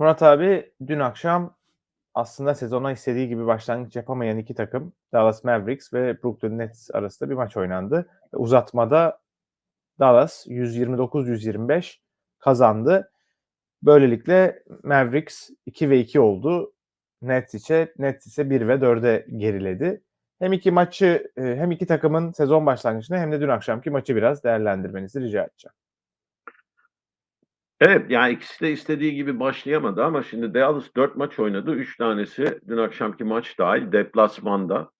Murat abi dün akşam aslında sezona istediği gibi başlangıç yapamayan iki takım Dallas Mavericks ve Brooklyn Nets arasında bir maç oynandı. Uzatmada Dallas 129-125 kazandı. Böylelikle Mavericks 2 ve 2 oldu. Nets ise Nets ise 1 ve 4'e geriledi. Hem iki maçı e, hem iki takımın sezon başlangıcını hem de dün akşamki maçı biraz değerlendirmenizi rica edeceğim. Evet yani ikisi de istediği gibi başlayamadı ama şimdi Dallas 4 maç oynadı. 3 tanesi dün akşamki maç dahil deplasmanda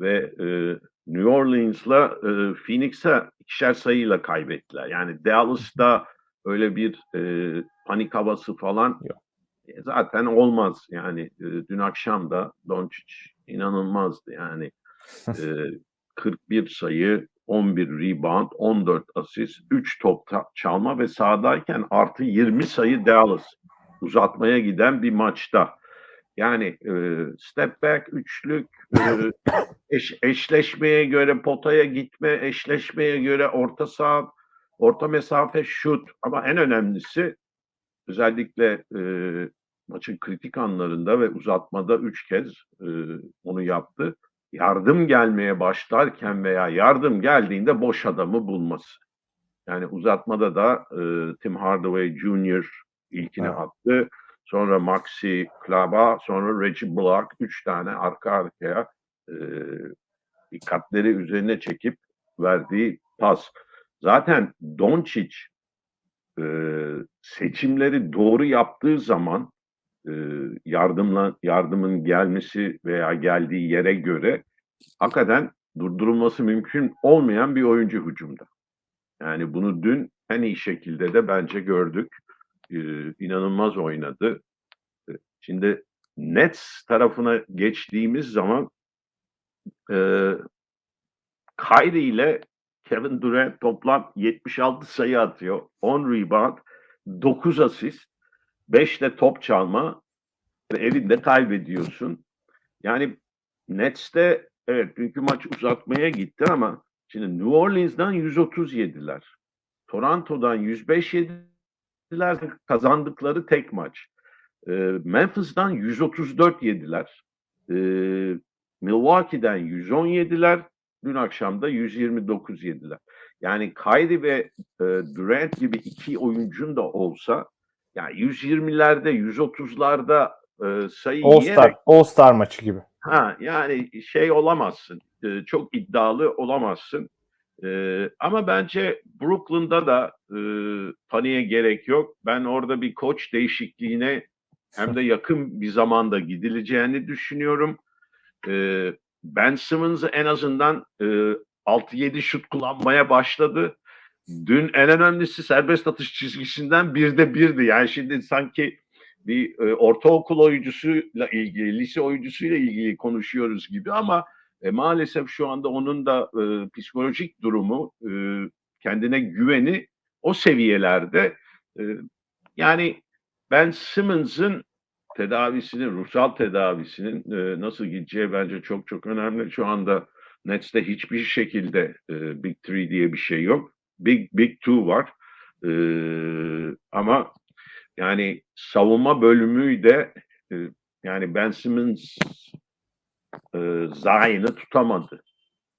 ve e, New Orleans'la e, Phoenix'e ikişer sayıyla kaybettiler. Yani Dallas'ta öyle bir e, panik havası falan Yok. e, zaten olmaz. Yani e, dün akşam da Doncic inanılmazdı. Yani e, 41 sayı, 11 rebound, 14 asist, 3 top çalma ve sahadayken artı 20 sayı Dallas uzatmaya giden bir maçta. Yani e, step back, üçlük, e, eş- eşleşmeye göre potaya gitme, eşleşmeye göre orta saha, orta mesafe şut ama en önemlisi özellikle e, maçın kritik anlarında ve uzatmada üç kez e, onu yaptı yardım gelmeye başlarken veya yardım geldiğinde boş adamı bulması. Yani uzatmada da e, Tim Hardaway Jr. ilkini Evet. attı. Sonra Maxi Klaba, sonra Reggie Block. Üç tane arka arkaya e, dikkatleri üzerine çekip verdiği pas. Zaten Doncic e, seçimleri doğru yaptığı zaman e, yardımla yardımın gelmesi veya geldiği yere göre hakikaten durdurulması mümkün olmayan bir oyuncu hücumda. Yani bunu dün en iyi şekilde de bence gördük. E, inanılmaz oynadı. E, Şimdi Nets tarafına geçtiğimiz zaman e, Kyrie ile Kevin Durant toplam 76 sayı atıyor. 10 rebound, 9 asist, 5 de top çalma evinde kaybediyorsun. Yani Nets'te evet dünkü maç uzatmaya gitti ama şimdi New Orleans'dan 130 yediler. Toronto'dan 105 yediler kazandıkları tek maç. Ee, Memphis'dan 134 yediler. Ee, Milwaukee'den 110 yediler. Dün akşam da 129 yediler. Yani Kyrie ve e, Durant gibi iki oyuncun da olsa yani 120'lerde 130'larda e, sayı All yiyerek Star, All Star maçı gibi. Ha yani şey olamazsın. e, çok iddialı olamazsın. E, ama bence Brooklyn'da da e, paniğe gerek yok. Ben orada bir koç değişikliğine hem de yakın bir zamanda gidileceğini düşünüyorum. E, ben Simmons en azından e, 6-7 şut kullanmaya başladı. Dün en önemlisi serbest atış çizgisinden birde birdi. Yani şimdi sanki bir e, ortaokul oyuncusuyla ilgili, lise oyuncusuyla ilgili konuşuyoruz gibi ama e, maalesef şu anda onun da e, psikolojik durumu, e, kendine güveni o seviyelerde. E, yani ben Simmons'ın tedavisinin, ruhsal tedavisinin e, nasıl gideceği bence çok çok önemli. Şu anda Nets'te hiçbir şekilde e, Big Three diye bir şey yok. Big Big Two var. E, ama yani savunma bölümü de e, yani Ben Simmons e, Zion'ı tutamadı.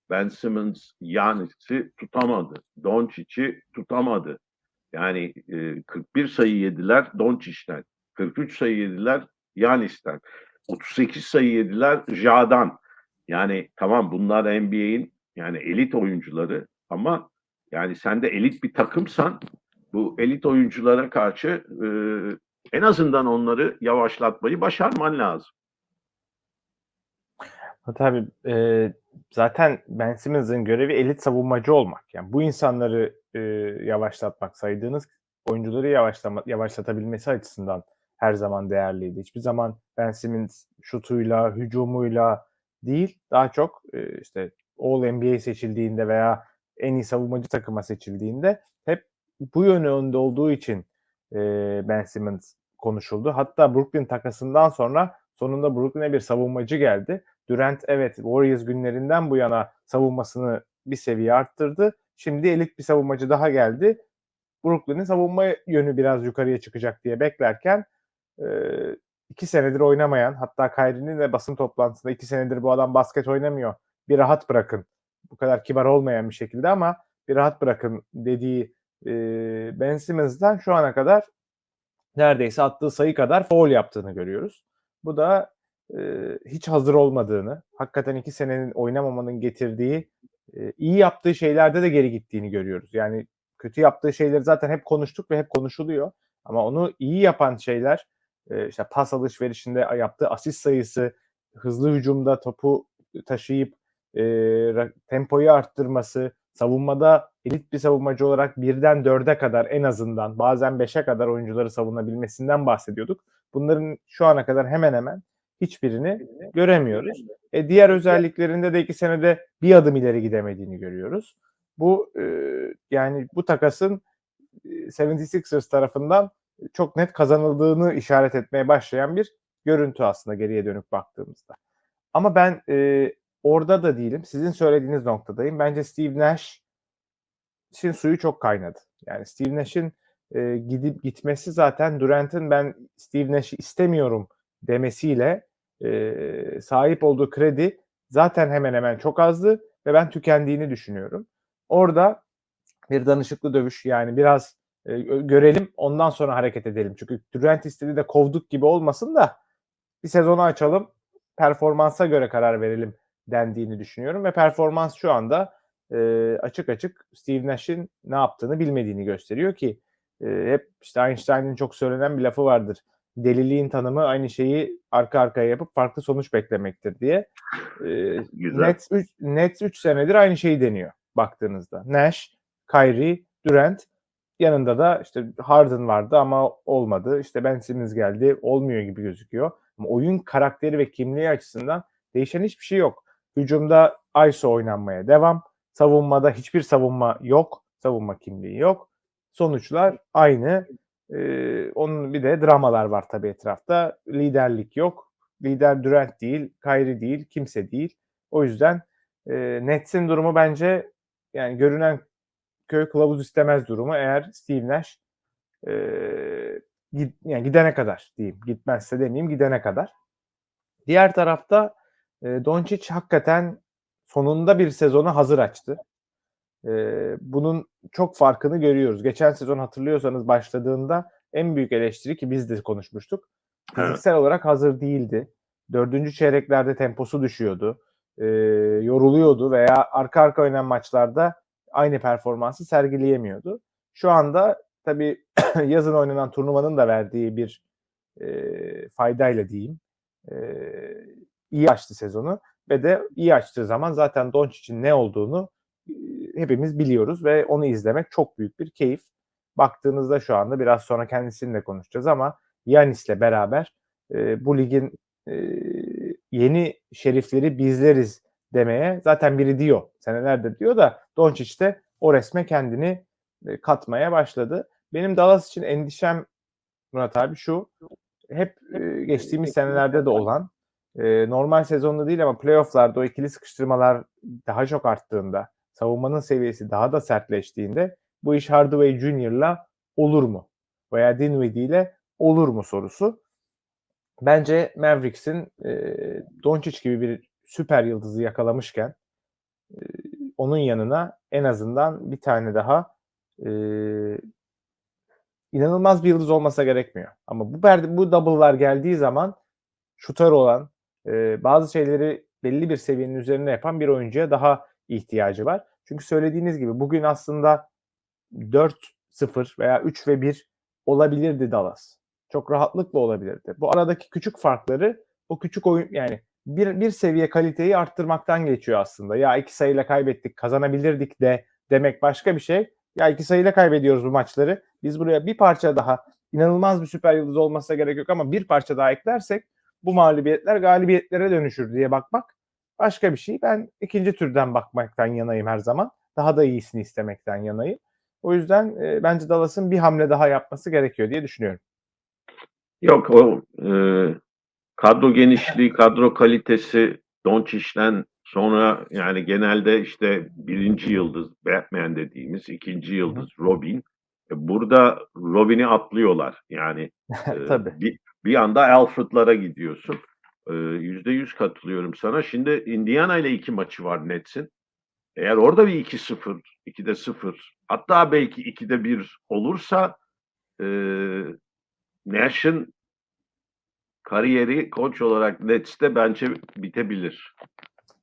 Ben Simmons Yanis'i tutamadı. Doncic'i tutamadı. Yani e, 41 sayı yediler Doncic'ten. 43 sayı yediler Yanis'ten. 38 sayı yediler Ja'dan. Yani tamam bunlar NBA'in yani elit oyuncuları ama yani sen de elit bir takımsan bu elit oyunculara karşı e, en azından onları yavaşlatmayı başarman lazım. Tabii e, zaten Ben Simmons'ın görevi elit savunmacı olmak. Yani bu insanları e, yavaşlatmak, saydığınız oyuncuları yavaşlama, yavaşlatabilmesi açısından her zaman değerliydi. Hiçbir zaman Ben Simmons şutuyla, hücumuyla değil, daha çok e, işte All NBA seçildiğinde veya en iyi savunmacı takıma seçildiğinde hep bu yönü önde olduğu için e, Ben Simmons konuşuldu. Hatta Brooklyn takasından sonra sonunda Brooklyn'e bir savunmacı geldi. Durant evet Warriors günlerinden bu yana savunmasını bir seviye arttırdı. Şimdi elit bir savunmacı daha geldi. Brooklyn'in savunma yönü biraz yukarıya çıkacak diye beklerken e, iki senedir oynamayan hatta Kyrie'nin de basın toplantısında iki senedir bu adam basket oynamıyor. Bir rahat bırakın. Bu kadar kibar olmayan bir şekilde ama bir rahat bırakın dediği e, Ben Simmons'dan şu ana kadar neredeyse attığı sayı kadar foul yaptığını görüyoruz. Bu da e, hiç hazır olmadığını, hakikaten iki senenin oynamamanın getirdiği e, iyi yaptığı şeylerde de geri gittiğini görüyoruz. Yani kötü yaptığı şeyleri zaten hep konuştuk ve hep konuşuluyor. Ama onu iyi yapan şeyler e, işte pas alışverişinde yaptığı asist sayısı, hızlı hücumda topu taşıyıp e, tempoyu arttırması, savunmada elit bir savunmacı olarak birden dörde kadar en azından bazen beşe kadar oyuncuları savunabilmesinden bahsediyorduk. Bunların şu ana kadar hemen hemen hiçbirini göremiyoruz. E, diğer özelliklerinde de iki senede bir adım ileri gidemediğini görüyoruz. Bu e, yani bu takasın 76ers tarafından çok net kazanıldığını işaret etmeye başlayan bir görüntü aslında geriye dönüp baktığımızda. Ama ben e, orada da değilim. Sizin söylediğiniz noktadayım. Bence Steve Nash'in suyu çok kaynadı. Yani Steve Nash'in e, gidip gitmesi zaten Durant'ın ben Steve Nash'i istemiyorum demesiyle e, sahip olduğu kredi zaten hemen hemen çok azdı ve ben tükendiğini düşünüyorum. Orada bir danışıklı dövüş yani biraz e, görelim ondan sonra hareket edelim. Çünkü Durant istedi de kovduk gibi olmasın da bir sezonu açalım performansa göre karar verelim dendiğini düşünüyorum ve performans şu anda e, açık açık Steve Nash'in ne yaptığını bilmediğini gösteriyor ki e, hep işte Einstein'ın çok söylenen bir lafı vardır. Deliliğin tanımı aynı şeyi arka arkaya yapıp farklı sonuç beklemektir diye. E, Güzel. Nets 3 Nets 3 senedir aynı şeyi deniyor baktığınızda. Nash, Kyrie, Durant yanında da işte Harden vardı ama olmadı. İşte Ben Simmons geldi. Olmuyor gibi gözüküyor. Ama oyun karakteri ve kimliği açısından değişen hiçbir şey yok. Hücumda ISO oynanmaya devam. Savunmada hiçbir savunma yok. Savunma kimliği yok. Sonuçlar aynı. Ee, onun bir de dramalar var tabii etrafta. Liderlik yok. Lider Durant değil, Kyrie değil, kimse değil. O yüzden e, Nets'in durumu bence yani görünen köy kılavuz istemez durumu eğer Steve Nash e, git, yani gidene kadar diyeyim. Gitmezse demeyeyim gidene kadar. Diğer tarafta e, Doncic hakikaten sonunda bir sezonu hazır açtı. E, bunun çok farkını görüyoruz. Geçen sezon hatırlıyorsanız başladığında en büyük eleştiri ki biz de konuşmuştuk. Fiziksel evet. olarak hazır değildi. Dördüncü çeyreklerde temposu düşüyordu. E, yoruluyordu veya arka arka oynanan maçlarda aynı performansı sergileyemiyordu. Şu anda tabii yazın oynanan turnuvanın da verdiği bir e, faydayla diyeyim. E, iyi açtı sezonu ve de iyi açtığı zaman zaten Doncic'in ne olduğunu e, hepimiz biliyoruz ve onu izlemek çok büyük bir keyif. Baktığınızda şu anda biraz sonra kendisininle konuşacağız ama Yanis'le beraber e, bu ligin e, yeni şerifleri bizleriz demeye zaten biri diyor. Senelerdir diyor da Doncic de o resme kendini e, katmaya başladı. Benim Dallas için endişem Murat abi şu. Hep e, geçtiğimiz senelerde de olan e, normal sezonda değil ama playofflarda o ikili sıkıştırmalar daha çok arttığında savunmanın seviyesi daha da sertleştiğinde bu iş Hardaway Jr.'la olur mu? Veya Dinwiddie ile olur mu sorusu. Bence Mavericks'in e, Doncic gibi bir süper yıldızı yakalamışken e, onun yanına en azından bir tane daha e, inanılmaz bir yıldız olmasa gerekmiyor. Ama bu bu double'lar geldiği zaman şutör olan e, bazı şeyleri belli bir seviyenin üzerine yapan bir oyuncuya daha ihtiyacı var. Çünkü söylediğiniz gibi bugün aslında 4-0 veya 3 ve 1 olabilirdi Dallas. Çok rahatlıkla olabilirdi. Bu aradaki küçük farkları o küçük oyun yani bir, bir seviye kaliteyi arttırmaktan geçiyor aslında. Ya iki sayıyla kaybettik kazanabilirdik de demek başka bir şey. Ya iki sayıyla kaybediyoruz bu maçları. Biz buraya bir parça daha inanılmaz bir süper yıldız olmasına gerek yok ama bir parça daha eklersek bu mağlubiyetler galibiyetlere dönüşür diye bakmak başka bir şey. Ben ikinci türden bakmaktan yanayım her zaman. Daha da iyisini istemekten yanayım. O yüzden e, bence Dallas'ın bir hamle daha yapması gerekiyor diye düşünüyorum. Yok o e, kadro genişliği, kadro kalitesi Doncic'ten sonra yani genelde işte birinci yıldız Batman dediğimiz, ikinci yıldız Robin. E, burada Robin'i atlıyorlar. Yani Tabii. e, bir, bir anda Alfred'lara gidiyorsun. Ee, Yüzde yüz katılıyorum sana. Şimdi Indiana ile iki maçı var Nets'in. Eğer orada bir 2-0, 2'de 0, hatta belki 2'de 1 olursa e, Nash'ın kariyeri koç olarak Nets'te bence bitebilir.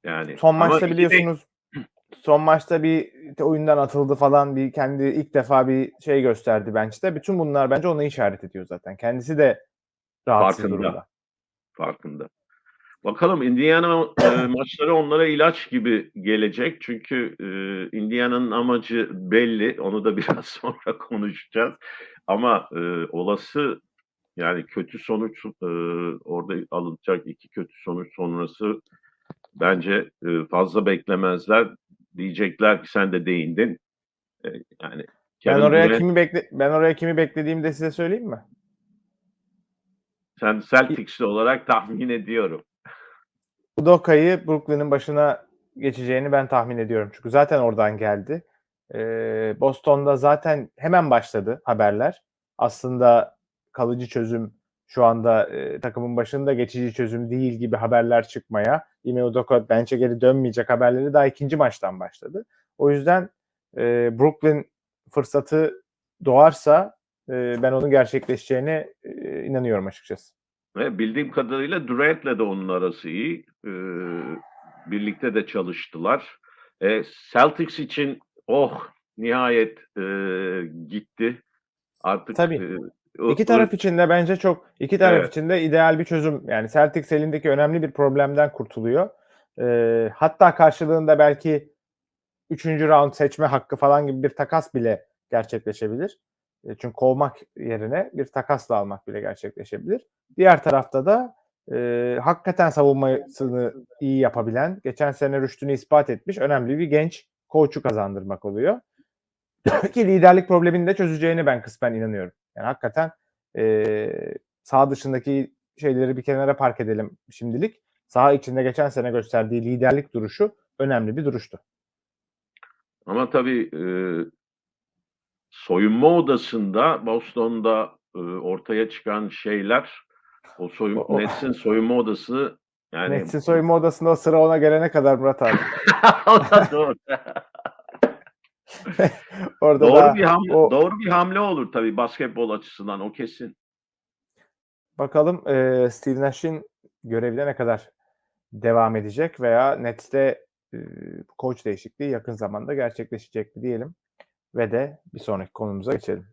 Yani Son maçta biliyorsunuz son maçta bir oyundan atıldı falan bir kendi ilk defa bir şey gösterdi bench'te. Bütün bunlar bence ona işaret ediyor zaten. Kendisi de rahatsız Farkında. durumda. farkında. Bakalım Indiana e, maçları onlara ilaç gibi gelecek. Çünkü e, Indiana'nın amacı belli. Onu da biraz sonra konuşacağız. Ama e, olası yani kötü sonuç e, orada alınacak iki kötü sonuç sonrası bence e, fazla beklemezler. Diyecekler ki sen de değindin. E, yani Ben Kevin oraya Durant- kimi bekle ben oraya kimi beklediğimi de size söyleyeyim mi? Sen Celtics'li olarak tahmin ediyorum. Udoka'yı Brooklyn'in başına geçeceğini ben tahmin ediyorum. Çünkü zaten oradan geldi. Ee, Boston'da zaten hemen başladı haberler. Aslında kalıcı çözüm şu anda e, takımın başında geçici çözüm değil gibi haberler çıkmaya. Ime Udoka bench'e geri dönmeyecek haberleri daha ikinci maçtan başladı. O yüzden e, Brooklyn fırsatı doğarsa e, ben onun gerçekleşeceğine e, inanıyorum açıkçası. Ve bildiğim kadarıyla Durant'le de onun arası iyi. Ee, birlikte de çalıştılar. E, Celtics için oh nihayet e, gitti. Artık Tabii. e, İki taraf için de bence çok iki taraf Evet. için de ideal bir çözüm. Yani Celtics elindeki önemli bir problemden kurtuluyor. Ee, hatta karşılığında belki üçüncü round seçme hakkı falan gibi bir takas bile gerçekleşebilir. E, çünkü kovmak yerine bir takasla almak bile gerçekleşebilir. Diğer tarafta da e, hakikaten savunmasını iyi yapabilen, geçen sene rüştünü ispat etmiş önemli bir genç koçu kazandırmak oluyor. Ki liderlik problemini de çözeceğini ben kısmen inanıyorum. Yani hakikaten e, sağ dışındaki şeyleri bir kenara park edelim şimdilik. Saha içinde geçen sene gösterdiği liderlik duruşu önemli bir duruştu. Ama tabii e, soyunma odasında Boston'da e, ortaya çıkan şeyler o soyun, O- o- Nets'in soyunma odası yani Nets'in soyunma odasında o sıra ona gelene kadar Murat abi. o da doğru. Orada doğru da bir hamle o- doğru bir hamle olur tabii basketbol açısından o kesin. bakalım e, Steve Nash'in görevine ne kadar devam edecek veya Nets'te e, koç değişikliği yakın zamanda gerçekleşecek mi diyelim. Ve de bir sonraki konumuza geçelim.